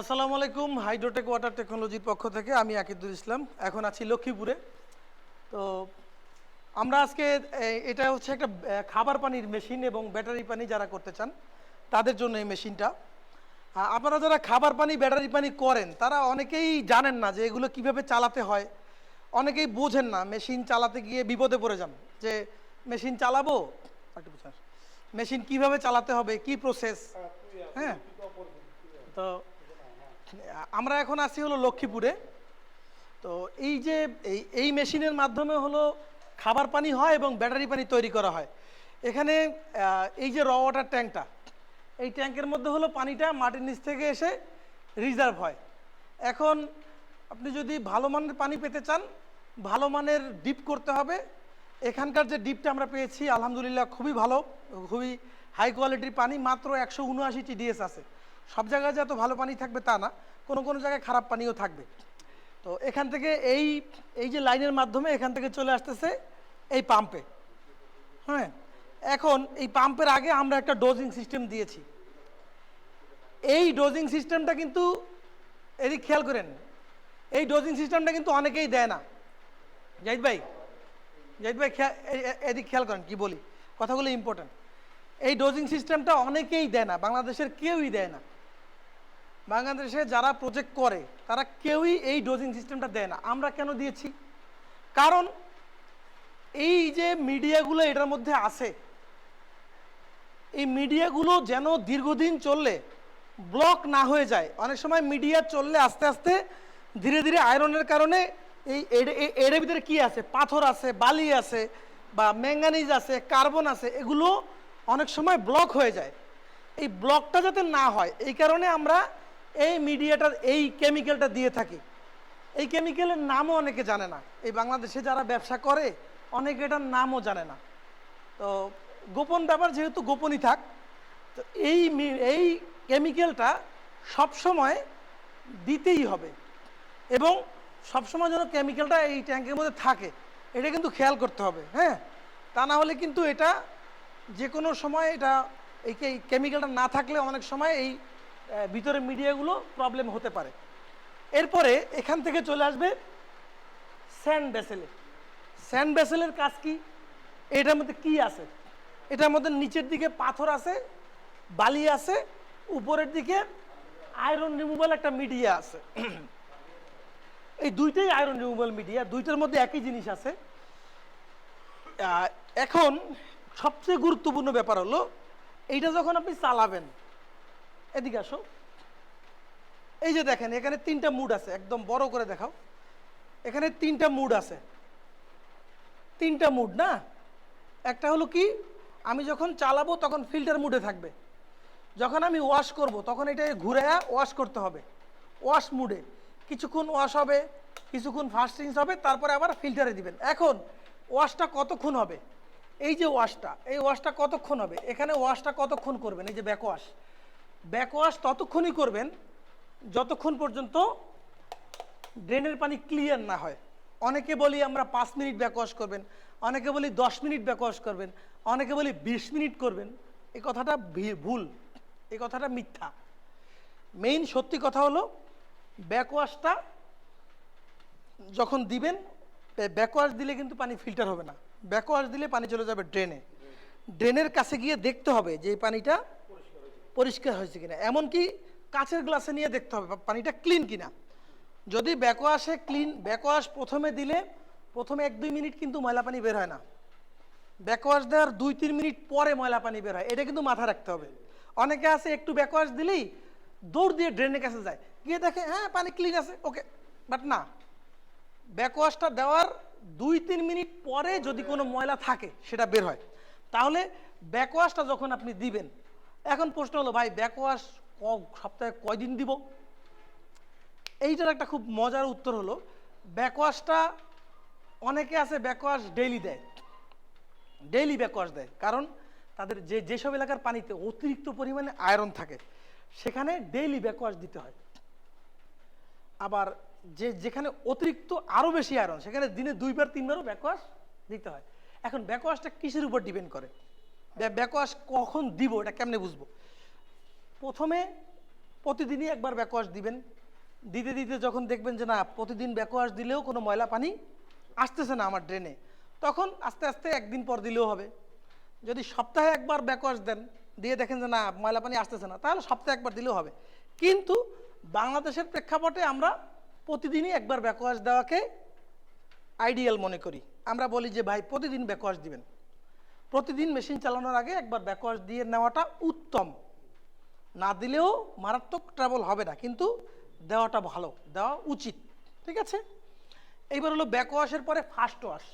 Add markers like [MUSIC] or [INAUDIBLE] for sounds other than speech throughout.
আসসালামু আলাইকুম, হাইড্রোটেক ওয়াটার টেকনোলজির পক্ষ থেকে, আমি আকিদুল ইসলাম, এখন আছি লক্ষ্মীপুরে। তো আমরা আজকে এটা হচ্ছে একটা খাবার পানির মেশিন এবং ব্যাটারি পানি যারা করতে চান, তাদের জন্য এই মেশিনটা। আপনারা যারা খাবার পানি, ব্যাটারি পানি করেন, তারা অনেকেই জানেন না যে এগুলো কীভাবে চালাতে হয়। অনেকেই বোঝেন না, মেশিন চালাতে গিয়ে বিপদে পড়ে যান, যে মেশিন চালাবো। মেশিন কীভাবে চালাতে হবে? কি প্রসেস হ্যাঁ? তো আমরা এখন আছি হলো লক্ষ্মীপুরে। তো এই যে এই এই মেশিনের মাধ্যমে হলো খাবার পানি হয় এবং ব্যাটারি পানি তৈরি করা হয়। এখানে এই যে র ওয়াটার ট্যাঙ্কটা এই ট্যাঙ্কের মধ্যে হলো পানিটা মাটির নিচ থেকে এসে রিজার্ভ হয়। এখন আপনি যদি ভালো মানের পানি পেতে চান, ভালো মানের ডিপ করতে হবে। এখানকার যে ডিপটা আমরা পেয়েছি, আলহামদুলিল্লাহ খুবই ভালো, খুবই হাই কোয়ালিটির পানি, মাত্র একশো উনআশি টিডিএস আছে। সব জায়গায় যে এত ভালো পানি থাকবে তা না, কোনো কোনো জায়গায় খারাপ পানিও থাকবে। তো এখান থেকে এই এই যে লাইনের মাধ্যমে এখান থেকে চলে আসতেছে এই পাম্পে হ্যাঁ এখন এই পাম্পের আগে আমরা একটা ডোজিং সিস্টেম দিয়েছি। এই ডোজিং সিস্টেমটা কিন্তু, এদিক খেয়াল করেন, এই ডোজিং সিস্টেমটা কিন্তু অনেকেই দেয় না। জাহিদ ভাই জাহিদ ভাই এদিক খেয়াল করেন, কি বলি? কথাগুলো ইম্পর্ট্যান্ট এই ডোজিং সিস্টেমটা অনেকেই দেয় না, বাংলাদেশের কেউই দেয় না। বাংলাদেশে যারা প্রজেক্ট করে, তারা কেউই এই ডোজিং সিস্টেমটা দেয় না। আমরা কেন দিয়েছি? কারণ এই যে মিডিয়াগুলো এটার মধ্যে আছে, এই মিডিয়াগুলো যেন দীর্ঘদিন চললে ব্লক না হয়ে যায়। অনেক সময় মিডিয়া চললে আস্তে আস্তে ধীরে ধীরে আয়রনের কারণে এই এর- ভিতরে কি আছে? পাথর আছে, বালি আছে, বা ম্যাঙ্গানিজ আছে কার্বন আছে, এগুলো অনেক সময় ব্লক হয়ে যায়। এই ব্লকটা যাতে না হয়, এই কারণে আমরা এই মিডিয়াটার এই কেমিক্যালটা দিয়ে থাকি। এই কেমিক্যালের নামও অনেকে জানে না। এই বাংলাদেশে যারা ব্যবসা করে, অনেকে এটার নামও জানে না। তো গোপন ব্যাপার যেহেতু গোপনই থাক, তো এই এই কেমিক্যালটা সবসময় দিতেই হবে। এবং সবসময় যেন কেমিক্যালটা এই ট্যাঙ্কের মধ্যে থাকে, এটা কিন্তু খেয়াল করতে হবে হ্যাঁ? তা না হলে কিন্তু এটা যে কোনো সময় এটা এই কেমিক্যালটা না থাকলে অনেক সময় এই ভিতরে মিডিয়াগুলো প্রবলেম হতে পারে। এরপরে এখান থেকে চলে আসবে স্যান্ড ভেসেলে স্যান্ড ভেসেলের কাজ কি? এটার মধ্যে কি আছে? এটার মধ্যে নিচের দিকে পাথর আছে, বালি আছে, উপরের দিকে আয়রন রিমুভাল একটা মিডিয়া আছে। [CLEARS THROAT] এই দুইটাই আয়রন রিমুভাল মিডিয়া দুইটার মধ্যে একই জিনিস আছে। এখন সবচেয়ে গুরুত্বপূর্ণ ব্যাপার হলো, এইটা যখন আপনি চালাবেন এদিকে আসো। এই যে দেখেন, এখানে তিনটা মুড আছে, একদম বড় করে দেখাও। এখানে তিনটা মুড আছে। তিনটা মুড না? একটা হলো কি, আমি যখন চালাবো তখন ফিল্টার মুডে থাকবে। যখন আমি ওয়াশ করব তখন এটা ঘুরে ওয়াশ করতে হবে। ওয়াশ মুডে কিছুক্ষণ ওয়াশ হবে, কিছুক্ষণ ফার্স্ট ফাস্টিংস হবে, তারপরে আবার ফিল্টারে দিবেন। এখন ওয়াশটা কতক্ষণ হবে? এই যে ওয়াশটা এই ওয়াশটা কতক্ষণ হবে? এখানে ওয়াশটা কতক্ষণ করবেন? এই যে ব্যাক ওয়াশ ব্যাক ওয়াশ ততক্ষণই করবেন যতক্ষণ পর্যন্ত ড্রেনের পানি ক্লিয়ার না হয়। অনেকে বলি আমরা পাঁচ মিনিট ব্যাকওয়াশ করবেন, অনেকে বলি দশ মিনিট ব্যাকওয়াশ করবেন, অনেকে বলি বিশ মিনিট করবেন। এই কথাটা ভুল। এই কথাটা মিথ্যা। মেইন সত্যি কথা হলো ব্যাকওয়াশটা যখন দিবেন ব্যাকওয়াশ দিলে কিন্তু পানি ফিল্টার হবে না। ব্যাকওয়াশ দিলে পানি চলে যাবে ড্রেনে ড্রেনের কাছে গিয়ে দেখতে হবে যে এই পানিটা পরিষ্কার হয়েছে কিনা। এমনকি কাচের গ্লাসে নিয়ে দেখতে হবে, পানিটা ক্লিন কিনা। যদি ব্যাকওয়াশে ক্লিন ব্যাকওয়াশ প্রথমে দিলে, প্রথমে এক দুই মিনিট কিন্তু ময়লা পানি বের হয় না। ব্যাকওয়াশ দেওয়ার দুই তিন মিনিট পরে ময়লা পানি বের হয়, এটা কিন্তু মাথায় রাখতে হবে। অনেকে আছে, একটু ব্যাকওয়াশ দিলেই দৌড় দিয়ে ড্রেনের কাছে যায়। গিয়ে দেখে হ্যাঁ পানি ক্লিন আছে ওকে বাট না। ব্যাকওয়াশটা দেওয়ার দুই তিন মিনিট পরে যদি কোনো ময়লা থাকে, সেটা বের হয়। তাহলে ব্যাকওয়াশটা যখন আপনি দিবেন এখন প্রশ্ন হলো, ভাই, ব্যাকওয়াশ ক- সপ্তাহে কয়দিন দিব? এইটার একটা খুব মজার উত্তর হলো, ব্যাকওয়াশটা অনেকে আছে ব্যাকওয়াশ ডেইলি দেয়। ডেইলি ব্যাকওয়াশ দেয়। কারণ তাদের যে, যেসব এলাকার পানিতে অতিরিক্ত পরিমাণে আয়রন থাকে, সেখানে ডেইলি ব্যাকওয়াশ দিতে হয়। আবার যে, যেখানে অতিরিক্ত আরও বেশি আয়রন সেখানে দিনে দুইবার, তিনবারও ব্যাকওয়াশ দিতে হয়। এখন ব্যাকওয়াশটা কিসের উপর ডিপেন্ড করে? ব্যাকওয়াশ কখন দিব, এটা কেমনে বুঝব? প্রথমে প্রতিদিনই একবার ব্যাকওয়াশ দিবেন। দিতে দিতে যখন দেখবেন যে না, প্রতিদিন ব্যাকওয়াশ দিলেও কোনো ময়লা পানি আসতেছে না আমার ড্রেনে তখন আস্তে আস্তে একদিন পর দিলেও হবে। যদি সপ্তাহে একবার ব্যাকওয়াশ দেন, দিয়ে দেখেন যে না, ময়লা পানি আসতেছে না, তাহলে সপ্তাহে একবার দিলেও হবে। কিন্তু বাংলাদেশের প্রেক্ষাপটে আমরা প্রতিদিনই একবার ব্যাকওয়াশ দেওয়াকে আইডিয়াল মনে করি। আমরা বলি যে, ভাই, প্রতিদিন ব্যাকওয়াশ দিবেন। প্রতিদিন মেশিন চালানোর আগে একবার ব্যাকওয়াশ দিয়ে নেওয়াটা উত্তম। না দিলেও মারাত্মক ট্রাবল হবে না, কিন্তু দেওয়াটা ভালো, দেওয়া উচিত। ঠিক আছে? এইবার হলো ব্যাকওয়াশের পরে ফার্স্ট ওয়াশ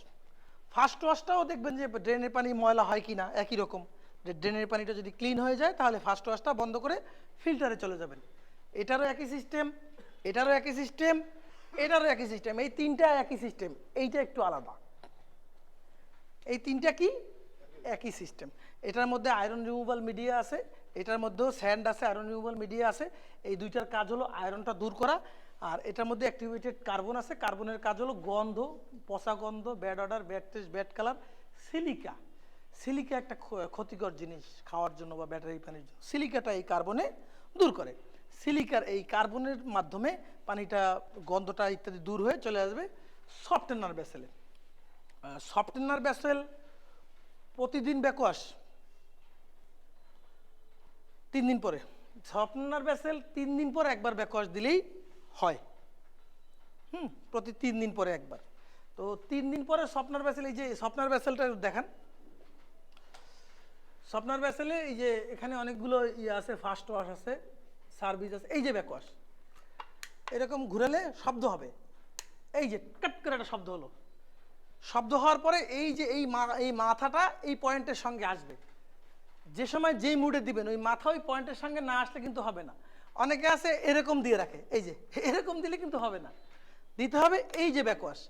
ফার্স্ট ওয়াশটাও দেখবেন যে ড্রেনের পানি ময়লা হয় কি না একই রকম। যে ড্রেনের পানিটা যদি ক্লিন হয়ে যায়, তাহলে ফার্স্ট ওয়াশটা বন্ধ করে ফিল্টারে চলে যাবেন। এটারও একই সিস্টেম এটারও একই সিস্টেম এটারও একই সিস্টেম এই তিনটা একই সিস্টেম এইটা একটু আলাদা। এই তিনটা কি? একই সিস্টেম। এটার মধ্যে আয়রন রিমুভাল মিডিয়া আছে, এটার মধ্যেও স্যান্ড আছে, আয়রন রিমুভাল মিডিয়া আছে। এই দুইটার কাজ হলো আয়রনটা দূর করা। আর এটার মধ্যে অ্যাক্টিভেটেড কার্বন আছে। কার্বনের কাজ হলো গন্ধ, পচা গন্ধ bad odour bad taste bad colour silica silica একটা ক্ষতিকর জিনিস খাওয়ার জন্য বা ব্যাটারি পানির জন্য। সিলিকাটা এই কার্বনে দূর করে। সিলিকার এই কার্বনের মাধ্যমে পানিটা, গন্ধটা ইত্যাদি দূর হয়ে চলে আসবে সফটেনার ভেসেলে সফটেনার ভেসেল প্রতিদিন ব্যাকওয়াশ তিন দিন পরে। স্বপ্নার ব্যাসেল তিন দিন পরে একবার ব্যাকওয়াশ দিলেই হয়। হুম, প্রতি তিন দিন পরে একবার। তো তিন দিন পরে স্বপ্নার ব্যাসেল এই যে স্বপ্নার ব্যাসেলটা দেখান। স্বপ্নার ব্যাসেলে এই যে এখানে অনেকগুলো ইয়ে আছে ফার্স্ট ওয়াশ আছে, সার্ভিস আছে, এই যে ব্যাকওয়াশ এরকম ঘুরালে শব্দ হবে। এই যে কাট করে একটা শব্দ হলো। শব্দ হওয়ার পরে এই যে এই এই মাথাটা এই পয়েন্টের সঙ্গে আসবে। যে সময় যেই মুডে দিবেন, ওই মাথা ওই পয়েন্টের সঙ্গে না আসলে কিন্তু হবে না। অনেকে আছে এরকম দিয়ে রাখে, এই যে, এরকম দিলে কিন্তু হবে না। দিতে হবে এই যে ব্যাকওয়াশ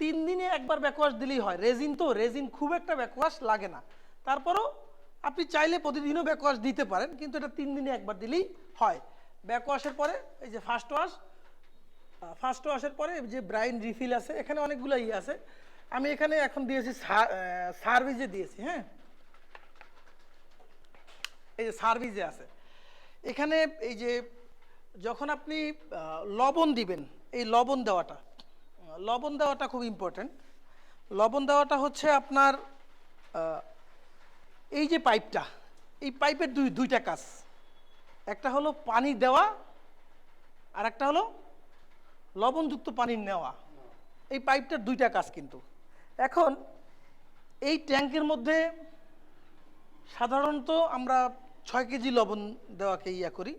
তিন দিনে একবার ব্যাকওয়াশ দিলেই হয়। রেজিন তো রেজিন খুব একটা ব্যাকওয়াশ লাগে না। তারপরও আপনি চাইলে প্রতিদিনও ব্যাকওয়াশ দিতে পারেন, কিন্তু এটা তিন দিনে একবার দিলেই হয়। ব্যাকওয়াশের পরে এই যে ফার্স্ট ওয়াশ ফার্স্ট ওয়াশের পরে যে ব্রাইন রিফিল আছে, এখানে অনেকগুলো ইয়ে আছে। আমি এখানে এখন দিয়েছি সার্ভিসে দিয়েছি হ্যাঁ? এই যে সার্ভিসে আছে। এখানে এই যে যখন আপনি লবণ দিবেন, এই লবণ দেওয়াটা লবণ দেওয়াটা খুব ইম্পর্ট্যান্ট লবণ দেওয়াটা হচ্ছে আপনার এই যে পাইপটা, এই পাইপের দুই, দুইটা কাজ। একটা হলো পানি দেওয়া আর একটা হলো লবণযুক্ত পানি নেওয়া। এই পাইপটার দুইটা কাজ কিন্তু। এখন এই ট্যাঙ্কের মধ্যে সাধারণত আমরা ছয় কেজি লবণ দেওয়াকে ইয়া করি।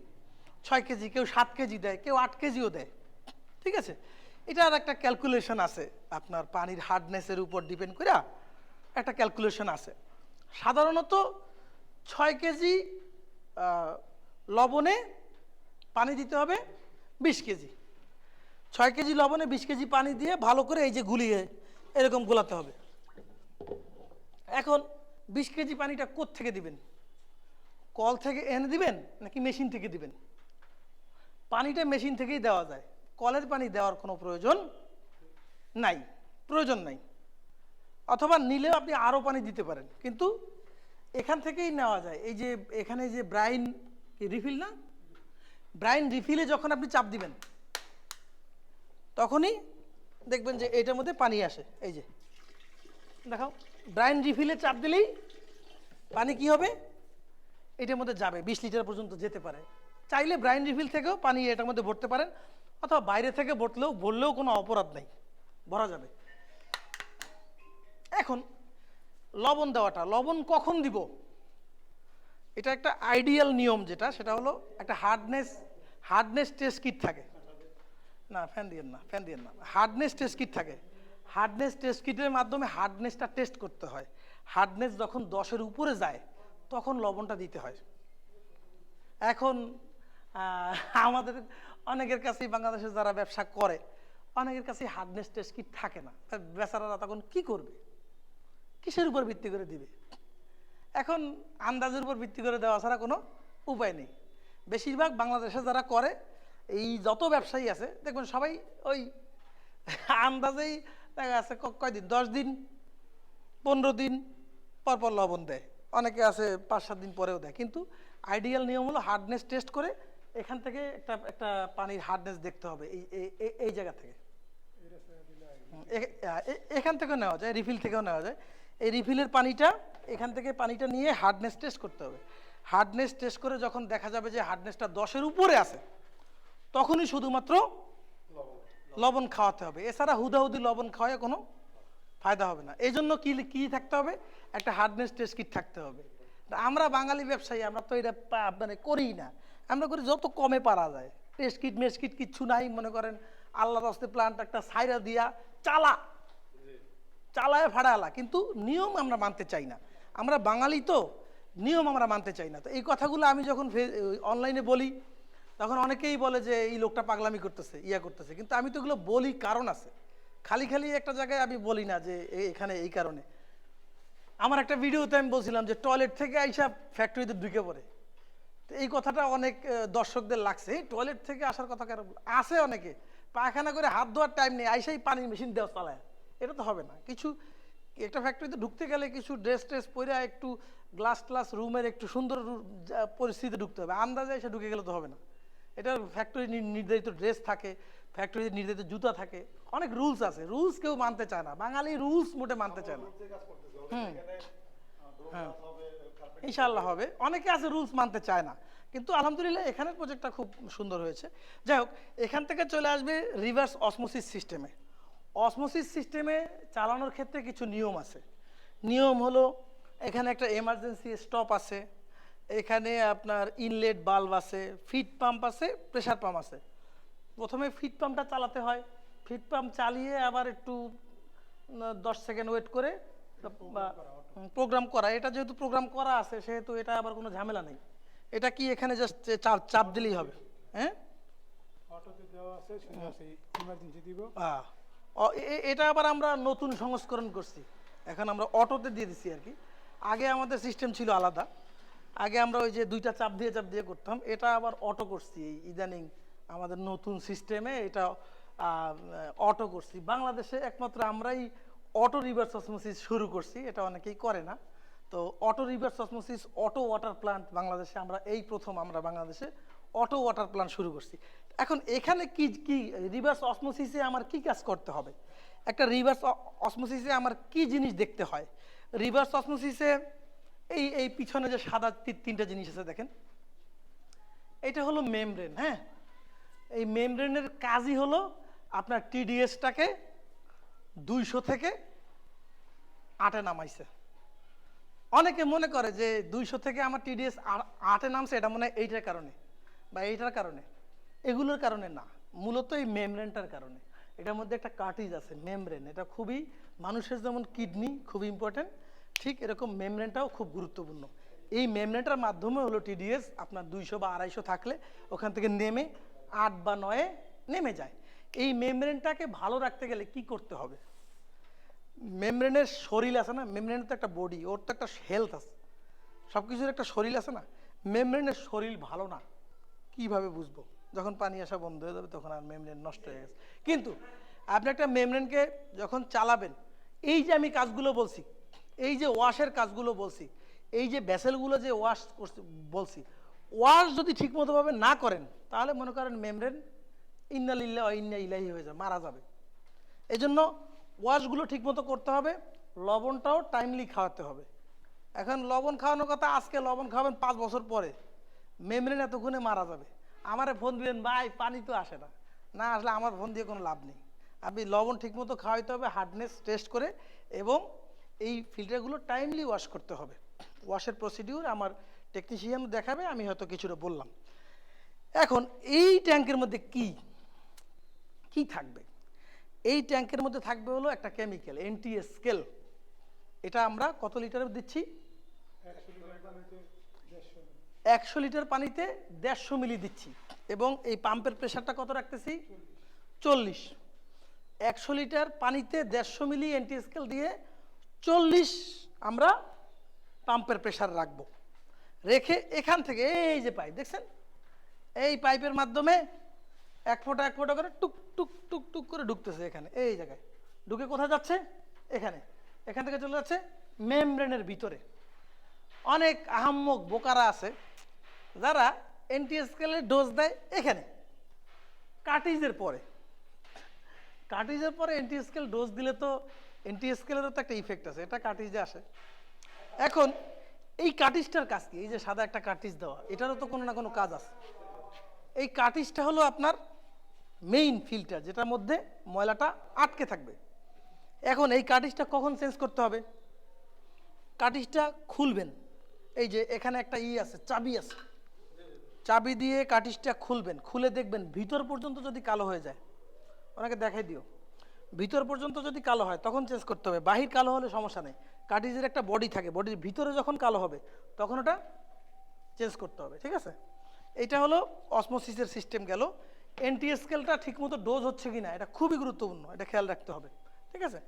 ছয় কেজি, কেউ সাত কেজি দেয়, কেউ আট কেজিও দেয়। ঠিক আছে? এটার একটা ক্যালকুলেশন আছে। আপনার পানির হার্ডনেসের উপর ডিপেন্ড করে একটা ক্যালকুলেশন আছে। সাধারণত ছয় কেজি লবণে পানি দিতে হবে বিশ কেজি। ছয় কেজি লবণে বিশ কেজি পানি দিয়ে ভালো করে এই যে গুলিয়ে এরকম গোলাতে হবে। এখন বিশ কেজি পানিটা থেকে দিবেন? কল থেকে এনে দিবেন নাকি মেশিন থেকে দিবেন? পানিটা মেশিন থেকেই দেওয়া যায়। কলের পানি দেওয়ার কোনো প্রয়োজন নাই প্রয়োজন নাই। অথবা নিলেও আপনি আরও পানি দিতে পারেন। কিন্তু এখান থেকেই নেওয়া যায়। এই যে এখানে যে ব্রাইন রিফিল না? ব্রাইন রিফিলে যখন আপনি চাপ দিবেন, তখনই দেখবেন যে এটার মধ্যে পানি আসে, এই যে। দেখাও ব্রাইন রিফিলে চাপ দিলেই পানি কি হবে? এটার মধ্যে যাবে, বিশ লিটার পর্যন্ত যেতে পারে। চাইলে ব্রাইন রিফিল থেকেও পানি এটার মধ্যে ভরতে পারেন, অথবা বাইরে থেকে ভরলেও ভরলেও কোনো অপরাধ নেই, ভরা যাবে। এখন, লবণ দেওয়াটা, লবণ কখন দিব? এটা একটা আইডিয়াল নিয়ম যেটা, সেটা হলো একটা হার্ডনেস হার্ডনেস টেস্ট কিট থাকে। না ফ্যান দিয়েন না ফ্যান দিয়েন না। হার্ডনেস টেস্ট কিট থাকে। হার্ডনেস টেস্ট কিটের মাধ্যমে হার্ডনেসটা টেস্ট করতে হয়। হার্ডনেস যখন দশের উপরে যায়, তখন লবণটা দিতে হয়। এখন আমাদের অনেকের কাছেই বাংলাদেশে যারা ব্যবসা করে, অনেকের কাছে হার্ডনেস টেস্ট কিট থাকে না। তা বেচারারা তখন কি করবে? কিসের উপর ভিত্তি করে দিবে? এখন আন্দাজের উপর ভিত্তি করে দেওয়া ছাড়া কোনো উপায় নেই। বেশিরভাগ বাংলাদেশে যারা করে এই যত ব্যবসায়ী আছে, দেখবেন সবাই ওই আন্দাজেই দেখা ক- কয়দিন? দশ দিন, পনেরো দিন পর পর লবণ দেয়। অনেকে আছে পাঁচ সাত দিন পরেও দেয়। কিন্তু আইডিয়াল নিয়ম হলো হার্ডনেস টেস্ট করে এখান থেকে একটা একটা পানির হার্ডনেস দেখতে হবে এই, এই- জায়গা থেকে। এখান থেকেও নেওয়া যায় রিফিল থেকেও নেওয়া যায়। এই রিফিলের পানিটা, এখান থেকে পানিটা নিয়ে হার্ডনেস টেস্ট করতে হবে। হার্ডনেস টেস্ট করে যখন দেখা যাবে যে হার্ডনেসটা দশের উপরে আছে তখনই শুধুমাত্র লবণ খাওয়াতে হবে। এছাড়া হুদাহুদি লবণ খাওয়ায় কোনো ফায়দা হবে না। এই জন্য কি কী থাকতে হবে? একটা হার্ডনেস টেস্ট কিট থাকতে হবে। আমরা বাঙালি ব্যবসায়ী, আমরা তো এটা মানে করি না। আমরা করি যত কমে পারা যায়। টেস্ট কিট মেস কিট কিচ্ছু নাই, মনে করেন আল্লাহ হস্তে প্লান্ট একটা সাইরা দিয়া চালা। চালায় ভাড়ালা কিন্তু নিয়ম আমরা মানতে চাই না। আমরা বাঙালি তো, নিয়ম আমরা মানতে চাই না। তো এই কথাগুলো আমি যখন অনলাইনে বলি তখন অনেকেই বলে যে, এই লোকটা পাগলামি করতেছে, ইয়া করতেছে। কিন্তু আমি তো এগুলো বলি কারণ আছে। খালি খালি একটা জায়গায় আমি বলি না যে এখানে এই কারণে। আমার একটা ভিডিওতে আমি বলছিলাম যে, টয়লেট থেকে আইসা ফ্যাক্টরিতে ঢুকে পড়ে। তো এই কথাটা অনেক দর্শকদের লাগছে। টয়লেট থেকে আসার কথা কেন আছে অনেকে। পায়খানা করে হাত ধোয়ার টাইম নেই, আইসাই পানির মেশিন দেওয়া চালায়। এটা তো হবে না। কিছু, একটা ফ্যাক্টরিতে ঢুকতে গেলে কিছু ড্রেস ট্রেস পরে একটু গ্লাস ট্লাস রুমের একটু সুন্দর পরিস্থিতিতে ঢুকতে হবে। আন্দাজে এসে ঢুকে গেলে তো হবে না। এটা ফ্যাক্টরি নির্ধারিত ড্রেস থাকে ফ্যাক্টরি নির্ধারিত জুতা থাকে, অনেক রুলস আছে। রুলস কেউ মানতে চায় না। বাঙালি রুলস মোটে মানতে চায় না। হুম। হ্যাঁ। ইনশাল্লাহ হবে। অনেকে আছে রুলস মানতে চায় না। কিন্তু আলহামদুলিল্লাহ এখানের প্রজেক্টটা খুব সুন্দর হয়েছে। যাই হোক, এখান থেকে চলে আসবে রিভার্স অসমোসিস সিস্টেমে অসমোসিস সিস্টেমে চালানোর ক্ষেত্রে কিছু নিয়ম আছে। নিয়ম হলো, এখানে একটা এমার্জেন্সি স্টপ আছে। এখানে আপনার ইনলেট বাল্ব আছে ফিট পাম্প আছে প্রেশার পাম্প আছে। প্রথমে ফিট পাম্পটা চালাতে হয়। ফিট পাম্প চালিয়ে আবার একটু দশ সেকেন্ড ওয়েট করে প্রোগ্রাম করা। এটা যেহেতু প্রোগ্রাম করা আছে সেহেতু এটা আবার কোনো ঝামেলা নেই। এটা কি এখানে জাস্ট চাপ চাপ দিলেই হবে? হ্যাঁ? এটা আবার আমরা নতুন সংস্করণ করছি। এখন আমরা অটোতে দিয়ে দিচ্ছি আর কি। আগে আমাদের সিস্টেম ছিল আলাদা। আগে আমরা ওই যে দুইটা চাপ দিয়ে চাপ দিয়ে করতাম। এটা আবার অটো করছি ইদানিং আমাদের নতুন সিস্টেমে এটা অটো করছি। বাংলাদেশে একমাত্র আমরাই অটো রিভার্স অসমোসিস শুরু করছি, এটা অনেকেই করে না। তো auto reverse osmosis auto water plant বাংলাদেশে আমরা, এই প্রথম আমরা বাংলাদেশে অটো ওয়াটার প্লান্ট শুরু করছি। এখন এখানে কি কি রিভার্স অসমোসিসে আমার কি কাজ করতে হবে? একটা রিভার্স অসমোসিসে আমার কি জিনিস দেখতে হয়? রিভার্স অসমোসিসে এই এই পিছনে যে সাদা তিনটা জিনিস আছে দেখেন। এটা হলো মেমব্রেন হ্যাঁ? এই মেমব্রেনের কাজই হলো আপনার টিডিএসটাকে দুইশো থেকে আটে নামাইছে। অনেকে মনে করে যে দুইশো থেকে আমার টিডিএস আটে নামছে, এটা মনে হয় এইটার কারণে বা এইটার কারণে। এগুলোর কারণে না, মূলত এই মেমব্রেনটার কারণে। এটার মধ্যে একটা কার্টিজ আছে, মেমব্রেন। এটা খুবই, মানুষের যেমন কিডনি খুব ইম্পর্টেন্ট ঠিক এরকম মেমব্রেনটাও খুব গুরুত্বপূর্ণ। এই মেমব্রেনটার মাধ্যমে হলো টিডিএস আপনার দুইশো বা আড়াইশো থাকলে ওখান থেকে নেমে আট বা নয়ে নেমে যায়। এই মেমব্রেনটাকে ভালো রাখতে গেলে কি করতে হবে? মেমব্রেনের শরীর আছে না মেমব্রেনের তো একটা বডি ওর তো একটা হেলথ আছে। সব কিছুর একটা শরীর আছে না মেমব্রেনের শরীর ভালো না। কীভাবে বুঝব? যখন পানি আসা বন্ধ হয়ে যাবে তখন আর মেমব্রেন নষ্ট হয়ে গেছে। কিন্তু আপনি একটা মেমব্রেনকে যখন চালাবেন, এই যে আমি কাজগুলো বলছি এই যে ওয়াশের কাজগুলো বলছি, এই যে ভেসেলগুলো যে ওয়াশ করছি, বলছি, ওয়াশ যদি ঠিকমতোভাবে না করেন, তাহলে মনে করেন মেমব্রেন ইন্নালিল্লা ইন্না ইলাহি হয়ে যাবে মারা যাবে। এই জন্য ওয়াশগুলো ঠিকমতো করতে হবে, লবণটাও টাইমলি খাওয়াতে হবে। এখন লবণ খাওয়ানোর কথা, আজকে লবণ খাওয়াবেন পাঁচ বছর পরে মেমরেন এতক্ষণে মারা যাবে। আমারে ফোন দিলেন, ভাই, পানি তো আসে না। না আসলে আমার ফোন দিয়ে কোনো লাভ নেই। আপনি লবণ ঠিকমতো খাওয়াইতে হবে হার্ডনেস টেস্ট করে, এবং এই ফিল্টারগুলো টাইমলি ওয়াশ করতে হবে। ওয়াশের প্রসিডিউর আমার টেকনিশিয়ান দেখাবে আমি হয়তো কিছুটা বললাম। এখন এই ট্যাঙ্কের মধ্যে কি? কি থাকবে? এই ট্যাঙ্কের মধ্যে থাকবে হলো একটা কেমিক্যাল এনটিএস স্কেল এটা আমরা কত লিটার দিচ্ছি? একশো লিটার পানিতে দেড়শো একশো লিটার পানিতে দেড়শো মিলি দিচ্ছি। এবং এই পাম্পের প্রেশারটা কত রাখতেছি? চল্লিশ। একশো লিটার পানিতে দেড়শো মিলি এনটি স্কেল দিয়ে চল্লিশ আমরা পাম্পের প্রেশার রাখব। রেখে এখান থেকে এই যে পাইপ দেখছেন? এই পাইপের মাধ্যমে এক ফোঁটা এক ফোঁটা করে টুক টুক টুক টুক করে ঢুকতেছে এখানে, এই জায়গায়। ঢুকে কোথায় যাচ্ছে? এখানে। এখান থেকে চলে যাচ্ছে মেমব্রেনের ভিতরে। অনেক আহাম্মক বোকারা আছে, যারা এনটি স্কেলের ডোজ দেয় এখানে। কার্টিজের পরে। কার্টিজের পরে এনটি স্কেল ডোজ দিলে তো এনটি স্কেলেরও তো একটা ইফেক্ট আছে, এটা কার্টিজে আসে। এখন, এই কার্টিজটার কাজ কি? এই যে সাদা একটা কার্টিজ দেওয়া, এটারও তো কোনো না কোনো কাজ আছে। এই কার্টিজটা হলো আপনার মেইন ফিল্টার যেটার মধ্যে ময়লাটা আটকে থাকবে। এখন এই কার্টিজটা কখন চেঞ্জ করতে হবে? কার্টিজটা খুলবেন। এই যে এখানে একটা ই আছে, চাবি আছে। চাবি দিয়ে কার্টিজটা খুলবেন, খুলে দেখবেন, ভিতর পর্যন্ত যদি কালো হয়ে যায় ওনাকে দেখাই দিও। ভিতর পর্যন্ত যদি কালো হয়, তখন চেঞ্জ করতে হবে। বাহির কালো হলে সমস্যা নেই। কার্টিজের একটা বডি থাকে বডির ভিতরে যখন কালো হবে, তখন ওটা চেঞ্জ করতে হবে, ঠিক আছে? এটা হলো অসমোসিসের সিস্টেম গেল। এনটি স্কেলটা ঠিকমতো ডোজ হচ্ছে কি না এটা খুবই গুরুত্বপূর্ণ, এটা খেয়াল রাখতে হবে, ঠিক আছে?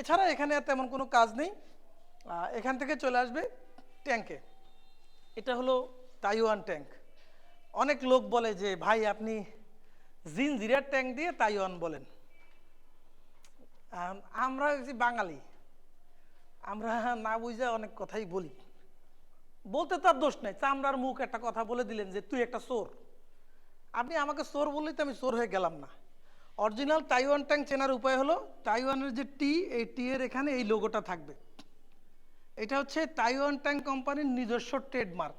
এছাড়া এখানে আর তেমন কোনো কাজ নেই। এখান থেকে চলে আসবে ট্যাঙ্কে এটা হলো তাইওয়ান ট্যাঙ্ক অনেক লোক বলে যে, ভাই, আপনি জিন জিনজিরার ট্যাঙ্ক দিয়ে তাইওয়ান বলেন। আমরা হচ্ছি বাঙালি, আমরা না বুঝে অনেক কথাই বলি। বলতে তার দোষ নাই। চামড়ার মুখ একটা কথা বলে দিলেন যে, তুই একটা চোর। আপনি আমাকে চোর বললেই তো আমি চোর হয়ে গেলাম না। অরিজিনাল তাইওয়ান ট্যাঙ্ক চেনার উপায় হলো, তাইওয়ানের যে টি, এই টি এর এখানে এই লোগোটা থাকবে। এটা হচ্ছে তাইওয়ান ট্যাঙ্ক কোম্পানির নিজস্ব ট্রেডমার্ক।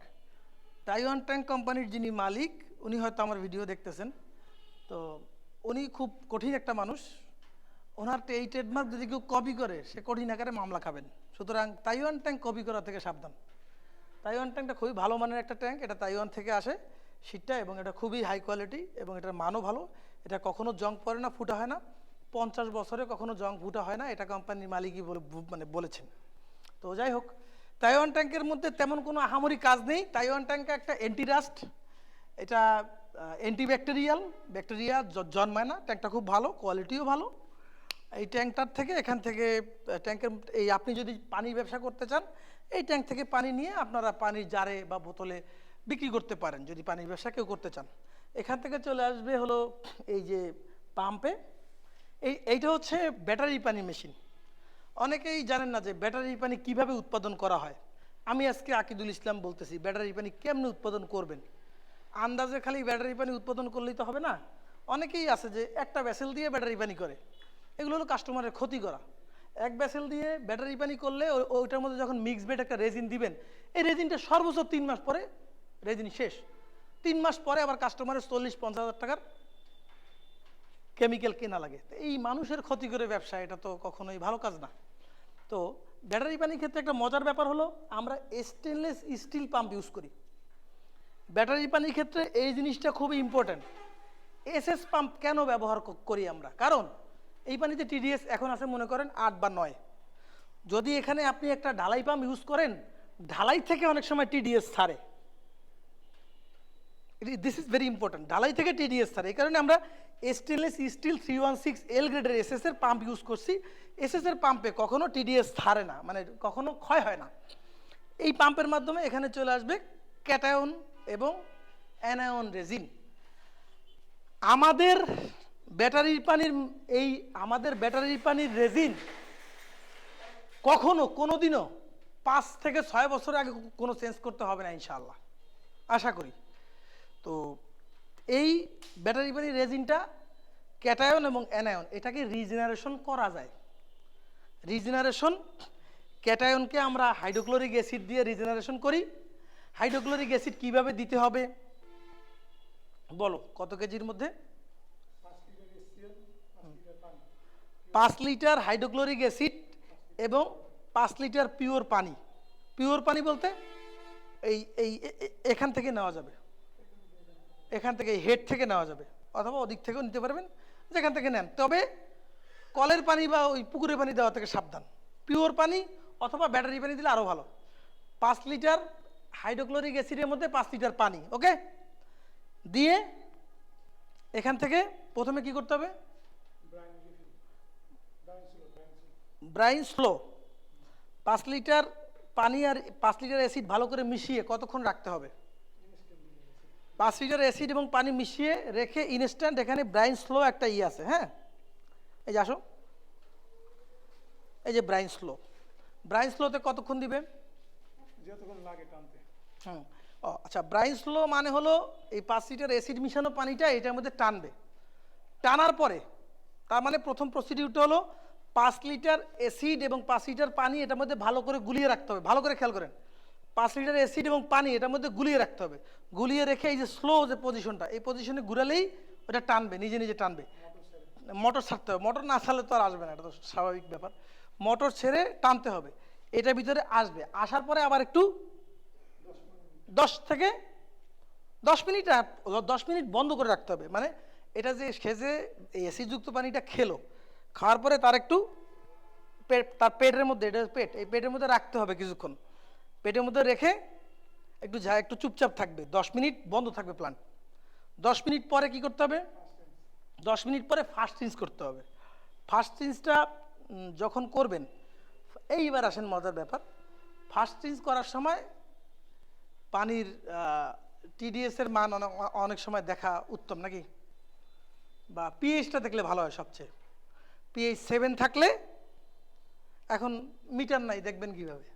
তাইওয়ান ট্যাঙ্ক কোম্পানির যিনি মালিক, উনি হয়তো আমার ভিডিও দেখতেছেন। তো উনি খুব কঠিন একটা মানুষ। ওনার এই ট্রেডমার্ক যদি কেউ কপি করে, সে কঠিন আকারে মামলা খাবেন। সুতরাং তাইওয়ান ট্যাঙ্ক কপি করা থেকে সাবধান। তাইওয়ান ট্যাঙ্কটা খুবই ভালো মানের একটা ট্যাঙ্ক, এটা তাইওয়ান থেকে আসে শীতটা এবং এটা খুবই হাই কোয়ালিটি এবং এটার মানও ভালো। এটা কখনো জং পড়ে না, ফুটা হয় না। পঞ্চাশ বছরে কখনো জং ফুটা হয় না, এটা কোম্পানির মালিকই বলে মানে বলেছেন। তো যাই হোক, তাইওয়ান ট্যাঙ্কের মধ্যে তেমন কোনো আহামরি কাজ নেই। তাইওয়ান ট্যাঙ্কে একটা অ্যান্টিরাস্ট এটা অ্যান্টিব্যাকটেরিয়াল ব্যাকটেরিয়া জন্মায় না। ট্যাঙ্কটা খুব ভালো কোয়ালিটিও ভালো। এই ট্যাঙ্কটার থেকে এখান থেকে ট্যাঙ্কের এই আপনি যদি পানির ব্যবসা করতে চান, এই ট্যাঙ্ক থেকে পানি নিয়ে আপনারা পানির জারে বা বোতলে বিক্রি করতে পারেন, যদি পানির ব্যবসা কেউ করতে চান। এখান থেকে চলে আসবে হলো এই যে পাম্পে। এই, এইটা হচ্ছে ব্যাটারি পানি মেশিন। অনেকেই জানেন না যে ব্যাটারি পানি কীভাবে উৎপাদন করা হয়। আমি আজকে আকিদুল ইসলাম বলতেছি, ব্যাটারি পানি কেমনে উৎপাদন করবেন? আন্দাজে খালি ব্যাটারি পানি উৎপাদন করলেই তো হবে না। অনেকেই আছে যে একটা ভ্যাসেল দিয়ে ব্যাটারি পানি করে। এগুলো হলো কাস্টমারের ক্ষতি করা। এক ভ্যাসেল দিয়ে ব্যাটারি পানি করলে ওইটার মধ্যে যখন মিক্স বেড একটা রেজিন দিবেন, এই রেজিনটা সর্বোচ্চ তিন মাস পরে রেজিন শেষ। তিন মাস পরে আবার কাস্টমারের চল্লিশ, পঞ্চাশ হাজার টাকার কেমিক্যাল কেনা লাগে। তো এই মানুষের ক্ষতি করে ব্যবসা, এটা তো কখনোই ভালো কাজ না। তো ব্যাটারি পানির ক্ষেত্রে একটা মজার ব্যাপার হলো, আমরা স্টেনলেস স্টিল পাম্প ইউজ করি। ব্যাটারি পানির ক্ষেত্রে এই জিনিসটা খুবই ইম্পর্ট্যান্ট এসএস পাম্প কেন ব্যবহার করি আমরা? কারণ এই পানিতে টিডিএস এখন আছে মনে করেন আট বা নয়। যদি এখানে আপনি একটা ঢালাই পাম্প ইউজ করেন, ঢালাই থেকে অনেক সময় টিডিএস ছাড়ে। দিস ইজ ভেরি ইম্পর্ট্যান্ট ঢালাই থেকে টিডিএস ছাড়ে। এই কারণে আমরা stainless steel three one six L গ্রেডের এসএস এর পাম্প ইউজ করছি। এসএস এর পাম্পে কখনো টিডিএস ছাড়ে না মানে কখনো ক্ষয় হয় না। এই পাম্পের মাধ্যমে এখানে চলে আসবে ক্যাটায়ন এবং অ্যানায়ন রেজিন আমাদের ব্যাটারির পানির এই আমাদের ব্যাটারির পানির রেজিন কখনো কোনো দিনও পাঁচ থেকে ছয় বছর আগে কোনো চেঞ্জ করতে হবে না ইনশাল্লাহ আশা করি। তো এই ব্যাটারি পানির রেজিনটা ক্যাটায়ন এবং অ্যানায়ন, এটাকে রিজেনারেশন করা যায়। রিজেনারেশন, ক্যাটায়নকে আমরা হাইড্রোক্লোরিক অ্যাসিড দিয়ে রিজেনারেশন করি। হাইড্রোক্লোরিক অ্যাসিড কীভাবে দিতে হবে? বলো, কত কেজির মধ্যে? পাঁচ লিটার হাইড্রোক্লোরিক অ্যাসিড এবং পাঁচ লিটার পিওর পানি। পিওর পানি বলতে এই এই এখান থেকে নেওয়া যাবে। এখান থেকে হেড থেকে নেওয়া যাবে। অথবা ওদিক থেকেও নিতে পারবেন, যেখান থেকে নেন। তবে কলের পানি বা ওই পুকুরের পানি দেওয়া থেকে সাবধান। পিওর পানি অথবা ব্যাটারি পানি দিলে আরও ভালো। পাঁচ লিটার হাইড্রোক্লোরিক অ্যাসিডের মধ্যে পাঁচ লিটার পানি, ওকে? দিয়ে এখান থেকে প্রথমে কি করতে হবে? Brian slow. পাঁচ লিটার পানি আর পাঁচ লিটার অ্যাসিড ভালো করে মিশিয়ে কতক্ষণ রাখতে হবে? পাঁচ লিটার অ্যাসিড এবং পানি মিশিয়ে রেখে ইনস্ট্যান্ট এখানে ব্রাইন স্লো একটা ই আছে হ্যাঁ? এই যে আসো। এই যে ব্রাইন স্লো। ব্রাইন স্লোতে কতক্ষণ দিবে? যতক্ষণ লাগে টানতে। হুম। ও আচ্ছা ব্রাইন স্লো মানে হলো এই পাঁচ লিটার অ্যাসিড মিশানো পানিটা এটার মধ্যে টানবে। টানার পরে তার মানে প্রথম প্রসিডিউরটা হলো পাঁচ লিটার অ্যাসিড এবং পাঁচ লিটার পানি এটার মধ্যে ভালো করে গুলিয়ে রাখতে হবে। ভালো করে খেয়াল করেন। পাঁচ লিটার অ্যাসিড এবং পানি এটার মধ্যে গুলিয়ে রাখতে হবে। গুলিয়ে রেখে এই যে স্লো যে পজিশনটা এই পজিশনে ঘুরালেই ওটা টানবে, নিজে নিজে টানবে। মোটর ছাড়তে হবে। মোটর না ছাড়লে তো আর আসবে না, এটা তো স্বাভাবিক ব্যাপার। মোটর ছেড়ে টানতে হবে। এটার ভিতরে আসবে। আসার পরে আবার একটু দশ থেকে দশ মিনিট দশ মিনিট বন্ধ করে রাখতে হবে। মানে এটা যে যে এই অ্যাসিডযুক্ত পানিটা খেলো খাওয়ার পরে তার একটু তার পেটের মধ্যে, এটা পেট, এই পেটের মধ্যে রাখতে হবে কিছুক্ষণ। পেটের মধ্যে রেখে একটু যা একটু চুপচাপ থাকবে। দশ মিনিট বন্ধ থাকবে প্লান্ট দশ মিনিট পরে কি করতে হবে? দশ মিনিট পরে ফার্স্ট চিঞ্জ করতে হবে। ফার্স্ট চিঞ্জটা যখন করবেন, এইবার আসেন মজার ব্যাপার। ফার্স্ট চিঞ্জ করার সময় পানির টিডিএস এর মান অনেক সময় দেখা উত্তম নাকি? বা পিএইচটা দেখলে ভালো হয় সবচেয়ে। পিএইচ সেভেন থাকলে এখন মিটার নাই দেখবেন কীভাবে।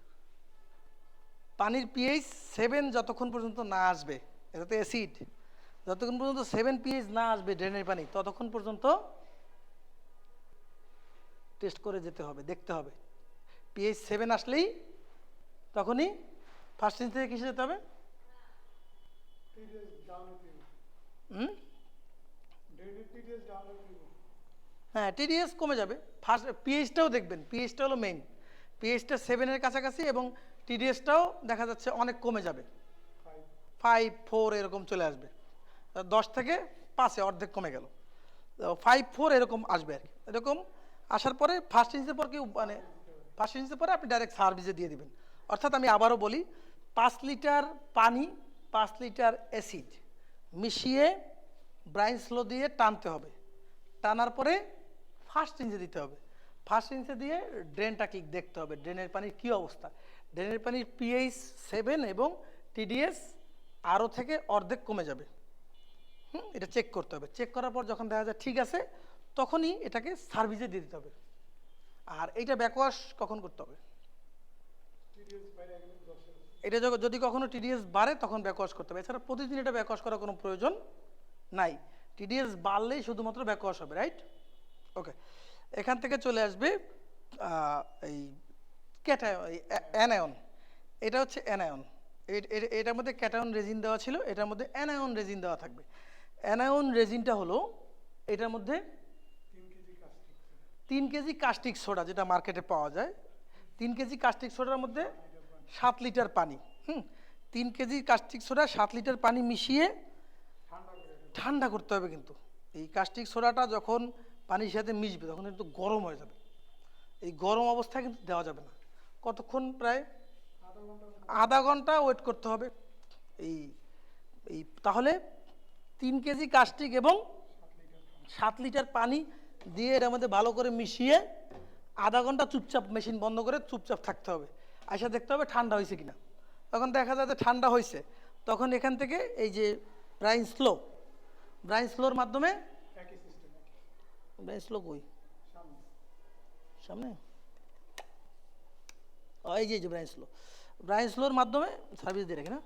পানির পিএইচ সেভেন যতক্ষণ পর্যন্ত না আসবে এটা তো অ্যাসিড যতক্ষণ পর্যন্ত সেভেন পিএইচ না আসবে ড্রেনের পানি ততক্ষণ পর্যন্ত টেস্ট করে যেতে হবে দেখতে হবে। পিএইচ সেভেন আসলেই তখনই ফার্স্ট ইঞ্চ থেকে কিসে যেতে হবে? হুম? হ্যাঁ টিডিএস কমে যাবে। ফার্স্ট পিএইচটাও দেখবেন পিএইচটা হলো মেইন পিএইচটা সেভেনের কাছাকাছি এবং টিডিএসটাও দেখা যাচ্ছে অনেক কমে যাবে। ফাইভ ফোর এরকম চলে আসবে। দশ থেকে পাঁচে অর্ধেক কমে গেল। ফাইভ ফোর এরকম আসবে আর কি। এরকম আসার পরে ফার্স্ট ইঞ্চের পর কেউ মানে ফার্স্ট ইঞ্চের পরে আপনি ডাইরেক্ট সার্ভিসে দিয়ে দিবেন। অর্থাৎ আমি আবারও বলি, পাঁচ লিটার পানি, পাঁচ লিটার অ্যাসিড মিশিয়ে ব্রাইন স্লো দিয়ে টানতে হবে। টানার পরে ফার্স্ট ইঞ্চে দিতে হবে। ফার্স্ট ইঞ্চে দিয়ে ড্রেনটা কি দেখতে হবে। ড্রেনের পানির কী অবস্থা? ড্রেনের পানির পিএইচ সেভেন এবং টিডিএস আরও থেকে অর্ধেক কমে যাবে। হুম, এটা চেক করতে হবে। চেক করার পর যখন দেখা যায় ঠিক আছে, তখনই এটাকে সার্ভিসে দিয়ে দিতে হবে। আর এইটা ব্যাকওয়াশ কখন করতে হবে। এটা যদি কখনো টিডিএস বাড়ে, তখন ব্যাকওয়াশ করতে হবে। এছাড়া প্রতিদিন এটা ব্যাকওয়াশ করার কোনো প্রয়োজন নাই। টিডিএস বাড়লেই শুধুমাত্র ব্যাকওয়াশ হবে রাইট ওকে এখান থেকে চলে আসবে এই ক্যাটায়ন অ্যানায়ন এটা হচ্ছে অ্যানায়ন এটার মধ্যে ক্যাটায়ন রেজিন দেওয়া ছিল, এটার মধ্যে অ্যানায়ন রেজিন দেওয়া থাকবে। অ্যানায়ন রেজিনটা হলো, এটার মধ্যে তিন কেজি কাস্টিক সোডা যেটা মার্কেটে পাওয়া যায়। তিন কেজি কাস্টিক সোডার মধ্যে সাত লিটার পানি, হুম? তিন কেজি কাস্টিক সোডা সাত লিটার পানি মিশিয়ে। ঠান্ডা করতে হবে কিন্তু। এই কাস্টিক সোডাটা যখন পানির সাথে মিশবে, তখন কিন্তু গরম হয়ে যাবে। এই গরম অবস্থায় কিন্তু দেওয়া যাবে না। কতক্ষণ প্রায়? আধা ঘণ্টা ওয়েট করতে হবে। এই এই, তাহলে তিন কেজি কাস্টিক এবং সাত লিটার পানি দিয়ে এর মধ্যে ভালো করে মিশিয়ে আধা ঘণ্টা চুপচাপ মেশিন বন্ধ করে চুপচাপ থাকতে হবে। আইসা দেখতে হবে ঠান্ডা হয়েছে কিনা। তখন দেখা যায় যে ঠান্ডা হয়েছে। তখন এখান থেকে এই যে ব্রাইন স্লো ব্রাইন স্লোর মাধ্যমে একই ব্রাইন স্লো কই? সামনে? এই যে ব্রাইন স্লো ব্রাইন স্লোর মাধ্যমে সার্ভিস দিয়ে রাখি না।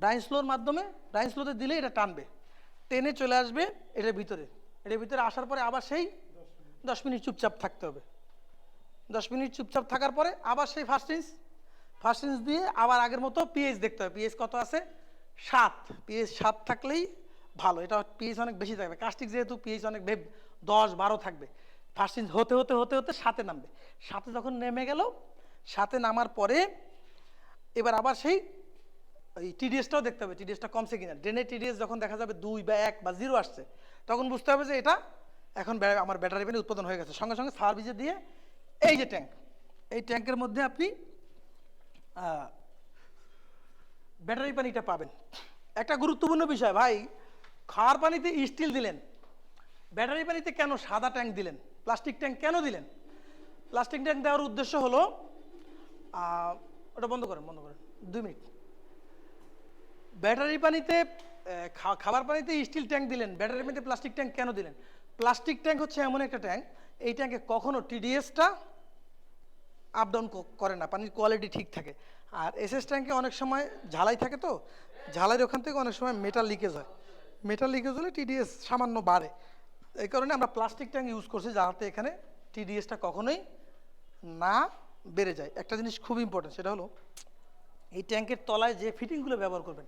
ব্রাইন স্লোর মাধ্যমে ব্রাইন স্লোতে দিলে এটা টানবে। টেনে চলে আসবে এটার ভিতরে। এটার ভিতরে আসার পরে আবার সেই দশ মিনিট চুপচাপ থাকতে হবে। দশ মিনিট চুপচাপ থাকার পরে আবার সেই ফার্স্ট ইঞ্চ ফার্স্ট ইঞ্চ দিয়ে আবার আগের মতো পিএইচ দেখতে হবে। পিএইচ কত আছে? সাত। পিএইচ সাত থাকলেই ভালো। এটা পিএইচ অনেক বেশি থাকবে। কাস্টিক যেহেতু পিএইচ অনেক দশ বারো থাকবে। ফার্স্ট ইঞ্চ হতে হতে হতে হতে সাতে নামবে। সাথে যখন নেমে গেল সাথে নামার পরে এবার আবার সেই ওই টিডিএসটাও দেখতে হবে। টিডিএসটা কমছে কিনা। ড্রেনের টিডিএস যখন দেখা যাবে দুই বা এক বা জিরো আসছে, তখন বুঝতে হবে যে এটা এখন আমার ব্যাটারি পানি উৎপাদন হয়ে গেছে। সঙ্গে সঙ্গে সার্ভিসে দিয়ে এই যে ট্যাঙ্ক এই ট্যাঙ্কের মধ্যে আপনি ব্যাটারি পানিটা পাবেন। একটা গুরুত্বপূর্ণ বিষয়, ভাই খাওয়ার পানিতে স্টিল দিলেন। ব্যাটারি পানিতে কেন সাদা ট্যাঙ্ক দিলেন? প্লাস্টিক ট্যাঙ্ক কেন দিলেন? প্লাস্টিক ট্যাঙ্ক দেওয়ার উদ্দেশ্য হলো ওটা বন্ধ করেন বন্ধ করেন, দুই মিনিট। ব্যাটারি পানিতে খাবার পানিতে স্টিল ট্যাঙ্ক দিলেন, ব্যাটারি পানিতে প্লাস্টিক ট্যাঙ্ক কেন দিলেন? প্লাস্টিক ট্যাঙ্ক হচ্ছে এমন একটা ট্যাঙ্ক এই ট্যাঙ্কে কখনো টিডিএসটা আপ ডাউন করে না, পানির কোয়ালিটি ঠিক থাকে। আর এসএস ট্যাঙ্কে অনেক সময় ঝালাই থাকে তো, ঝালাইয়ের ওখান থেকে অনেক সময় মেটাল লিকেজ হয়। মেটাল লিকেজ হলে টিডিএস সামান্য বাড়ে। এই কারণে আমরা প্লাস্টিক ট্যাঙ্ক ইউজ করছি যাতে এখানে টিডিএসটা কখনোই না বেড়ে যায়। একটা জিনিস খুব ইম্পর্টেন্ট সেটা হলো এই ট্যাঙ্কের তলায় যে ফিটিংগুলো ব্যবহার করবেন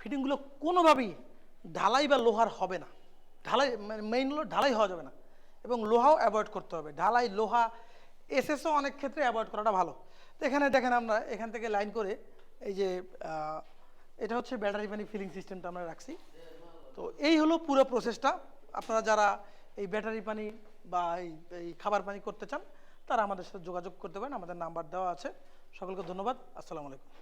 ফিটিংগুলো কোনোভাবেই ঢালাই বা লোহার হবে না। ঢালাই মেইন হলো ঢালাই হওয়া যাবে না এবং লোহাও অ্যাভয়েড করতে হবে। ঢালাই, লোহা এসএসও অনেক ক্ষেত্রে অ্যাভয়েড করাটা ভালো। তো এখানে দেখেন আমরা এখান থেকে লাইন করে এই যে এটা হচ্ছে ব্যাটারি ফিলিং সিস্টেমটা আমরা রাখছি। তো এই হলো পুরো প্রসেসটা আপনারা যারা এই ব্যাটারি পানি বা এই খাবার পানি করতে চান, তারা আমাদের সাথে যোগাযোগ করতে পারেন। আমাদের নাম্বার দেওয়া আছে। সকলকে ধন্যবাদ। আসসালামু আলাইকুম।